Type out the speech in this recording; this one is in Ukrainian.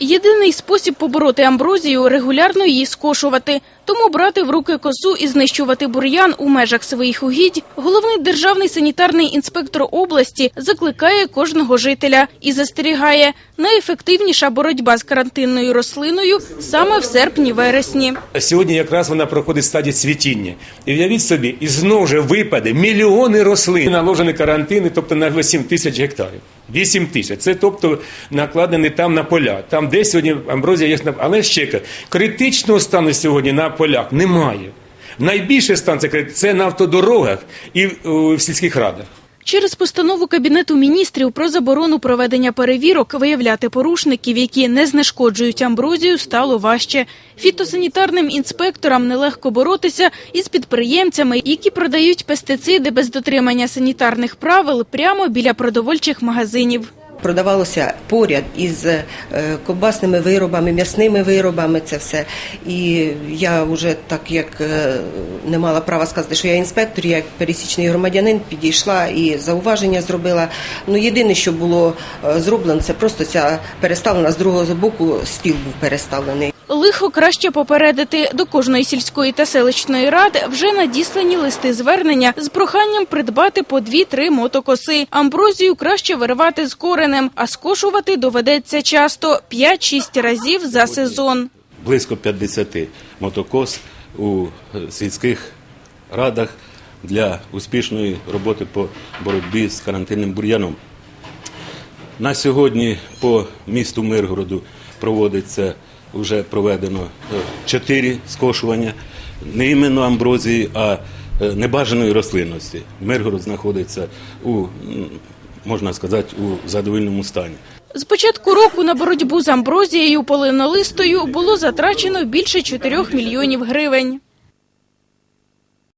Єдиний спосіб побороти амброзію – регулярно її скошувати. Тому брати в руки косу і знищувати бур'ян у межах своїх угідь головний державний санітарний інспектор області закликає кожного жителя і застерігає – найефективніша боротьба з карантинною рослиною саме в серпні-вересні. Сьогодні якраз вона проходить стадію цвітіння. І уявіть собі, і знову ж випаде мільйони рослин. Наложені карантини, тобто на 8 тисяч гектарів. 8 тисяч. Це тобто накладені там на поля. Там де сьогодні амброзія є, але ще критичного стану сьогодні на полях немає. Найбільше стан це на автодорогах і в сільських радах. Через постанову Кабінету міністрів про заборону проведення перевірок виявляти порушників, які не знешкоджують амброзію, стало важче. Фітосанітарним інспекторам нелегко боротися із підприємцями, які продають пестициди без дотримання санітарних правил прямо біля продовольчих магазинів. Продавалося поряд із кобасними ковбасними виробами, м'ясними виробами. Це все. І я вже так як е, не мала права сказати, що я інспектор, я як пересічний громадянин підійшла і зауваження зробила. Ну єдине, що було е, зроблено, це просто ця переставлена з другого боку стіл був переставлений. Лихо краще попередити. До кожної сільської та селищної ради вже надіслані листи звернення з проханням придбати по дві-три мотокоси. Амброзію краще виривати з коренем, а скошувати доведеться часто 5-6 разів за сезон. близько 50 мотокос у сільських радах для успішної роботи по боротьбі з карантинним бур'яном. На сьогодні по місту Миргороду проводиться вже проведено е, чотири скошування не іменно амброзії, а е, небажаної рослинності. Миргород знаходиться у можна сказати у задовільному стані. З початку року на боротьбу з амброзією полинолистою було затрачено більше 4 мільйонів гривень.